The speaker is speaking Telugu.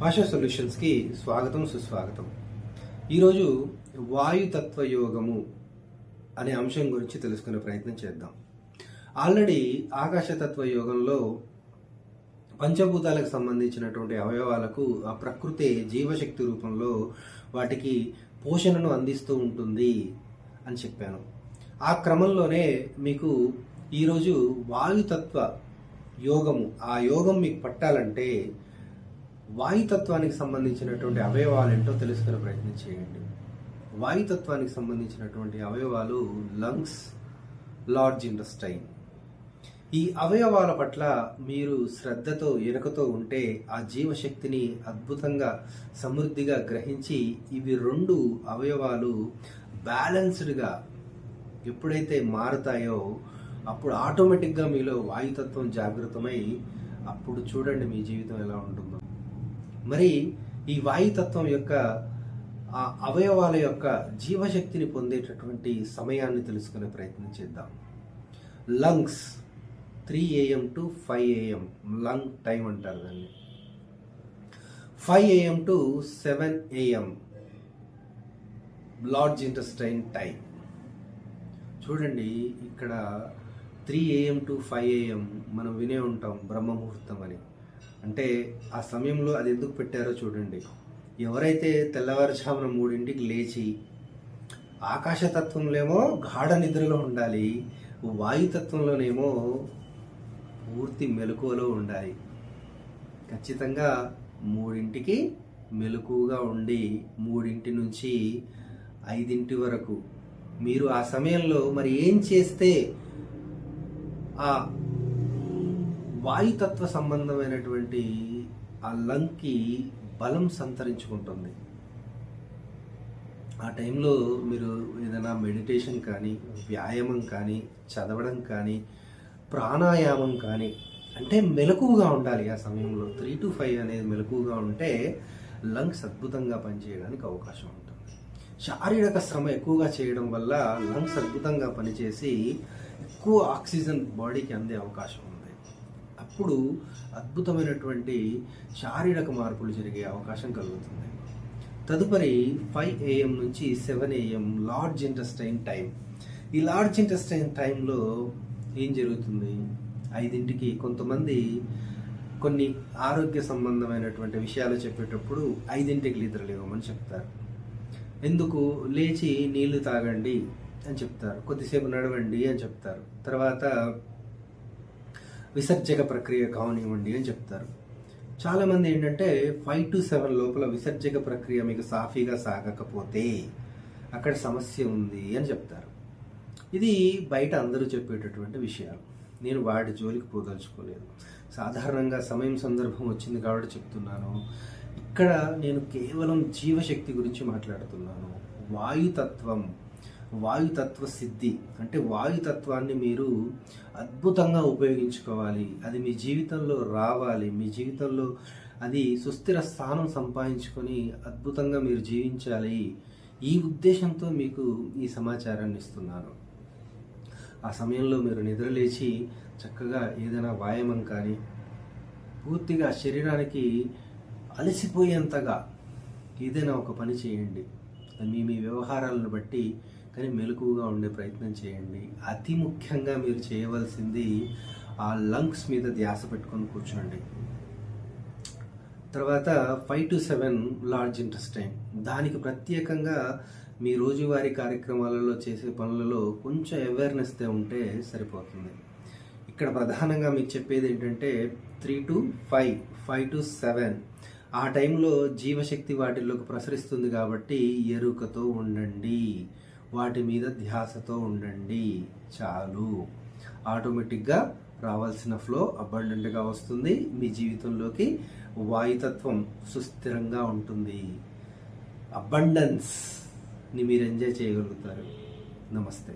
భాషా సొల్యూషన్స్కి స్వాగతం సుస్వాగతం. ఈరోజు వాయుతత్వ యోగము అనే అంశం గురించి తెలుసుకునే ప్రయత్నం చేద్దాం. ఆల్రెడీ ఆకాశతత్వ యోగంలో పంచభూతాలకు సంబంధించినటువంటి అవయవాలకు ఆ ప్రకృతి జీవశక్తి రూపంలో వాటికి పోషణను అందిస్తూ ఉంటుంది అని చెప్పాను. ఆ క్రమంలోనే మీకు ఈరోజు వాయుతత్వ యోగము ఆ యోగం మీకు పట్టాలంటే వాయుతత్వానికి సంబంధించినటువంటి అవయవాలు ఏంటో తెలుసుకునే ప్రయత్నం చేయండి. వాయుతత్వానికి సంబంధించినటువంటి అవయవాలు లంగ్స్ లార్జ్ ఇండస్టైన్ ఈ అవయవాల పట్ల మీరు శ్రద్ధతో ఎరుకతో ఉంటే ఆ జీవశక్తిని అద్భుతంగా సమృద్ధిగా గ్రహించి ఇవి రెండు అవయవాలు బ్యాలెన్స్డ్గా ఎప్పుడైతే మారుతాయో అప్పుడు ఆటోమేటిక్గా మీలో వాయుతత్వం జాగృతమై అప్పుడు చూడండి మీ జీవితం ఎలా ఉంటుందో. మరి ఈ వాయుతత్వం యొక్క ఆ అవయవాల యొక్క జీవశక్తిని పొందేటటువంటి సమయాన్ని తెలుసుకునే ప్రయత్నం చేద్దాం. Lungs three AM to five AM lung time అంటారు దాన్ని. Five AM to seven AM large intestine time చూడండి ఇక్కడ three AM to five AM మనం వినే ఉంటాం బ్రహ్మ ముహూర్తం అని. అంటే ఆ సమయంలో అది ఎందుకు పెట్టారో చూడండి. ఎవరైతే తెల్లవారుజామున మూడింటికి లేచి ఆకాశతత్వంలోనేమో గాఢ నిద్రలో ఉండాలి వాయుతత్వంలోనేమో పూర్తి మెలకువలో ఉండాలి ఖచ్చితంగా మూడింటికి మెలకువగా ఉండి మూడింటి నుంచి ఐదింటి వరకు. మీరు ఆ సమయంలో మరి ఏం చేస్తే ఆ వాయుతత్వ సంబంధమైనటువంటి ఆ లంగ్కి బలం సంతరించుకుంటుంది. ఆ టైంలో మీరు ఏదైనా మెడిటేషన్ కానీ వ్యాయామం కానీ చదవడం కానీ ప్రాణాయామం కానీ అంటే మెలకువగా ఉండాలి ఆ సమయంలో. త్రీ టు ఫైవ్ అనేది మెలకువగా ఉంటే లంగ్స్ అద్భుతంగా పనిచేయడానికి అవకాశం ఉంటుంది. శారీరక శ్రమ ఎక్కువగా చేయడం వల్ల లంగ్స్ అద్భుతంగా పనిచేసి ఎక్కువ ఆక్సిజన్ బాడీకి అందే అవకాశం ఉంది. అప్పుడు అద్భుతమైనటువంటి శారీరక మార్పులు జరిగే అవకాశం కలుగుతుంది. తదుపరి ఫైవ్ ఏఎం నుంచి seven AM large intestine time. ఈ లార్జ్ ఇంటెస్టైన్ టైంలో ఏం జరుగుతుంది? ఐదింటికి కొంతమంది కొన్ని ఆరోగ్య సంబంధమైనటువంటి విషయాలు చెప్పేటప్పుడు ఐదింటికి నిద్ర లేవమని చెప్తారు. ఎందుకు? లేచి నీళ్ళు తాగండి అని చెప్తారు. కొద్దిసేపు నడవండి అని చెప్తారు. తర్వాత విసర్జక ప్రక్రియ కావనివ్వండి అని చెప్తారు. చాలామంది ఏంటంటే ఫైవ్ టు సెవెన్ లోపల విసర్జక ప్రక్రియ మీకు సాఫీగా సాగకపోతే అక్కడ సమస్య ఉంది అని చెప్తారు. ఇది బయట అందరూ చెప్పేటటువంటి విషయాలు. నేను వాటి జోలికి పోదలుచుకోలేదు. సాధారణంగా సమయం సందర్భం వచ్చింది కాబట్టి చెప్తున్నాను. ఇక్కడ నేను కేవలం జీవశక్తి గురించి మాట్లాడుతున్నాను. వాయుతత్వం వాయుతత్వ సిద్ధి అంటే వాయుతత్వాన్ని మీరు అద్భుతంగా ఉపయోగించుకోవాలి. అది మీ జీవితంలో రావాలి. మీ జీవితంలో అది సుస్థిర స్థానం సంపాదించుకొని అద్భుతంగా మీరు జీవించాలి. ఈ ఉద్దేశంతో మీకు ఈ సమాచారాన్ని ఇస్తున్నాను. ఆ సమయంలో మీరు నిద్రలేచి చక్కగా ఏదైనా వ్యాయామం కానీ పూర్తిగా శరీరానికి అలసిపోయేంతగా ఏదైనా ఒక పని చేయండి. మీ మీ వ్యవహారాలను బట్టి కానీ మెలకువగా ఉండే ప్రయత్నం చేయండి. అతి ముఖ్యంగా మీరు చేయవలసింది ఆ లంగ్స్ మీద ధ్యాస పెట్టుకొని కూర్చోండి. తర్వాత five to seven large intestine. దానికి ప్రత్యేకంగా మీ రోజువారీ కార్యక్రమాలలో చేసే పనులలో కొంచెం అవేర్నెస్ ఉంటే సరిపోతుంది. ఇక్కడ ప్రధానంగా మీకు చెప్పేది ఏంటంటే three to five five to seven. ఆ టైంలో జీవశక్తి వాటిల్లోకి ప్రసరిస్తుంది కాబట్టి ఎరుకతో ఉండండి. వాటి మీద ధ్యాసతో ఉండండి. చాలు. ఆటోమేటిక్గా రావాల్సిన ఫ్లో అబండెంట్గా వస్తుంది. మీ జీవితంలోకి వాయుతత్వం సుస్థిరంగా ఉంటుంది. అబండెన్స్ని మీరు ఎంజాయ్ చేయగలుగుతారు. నమస్తే.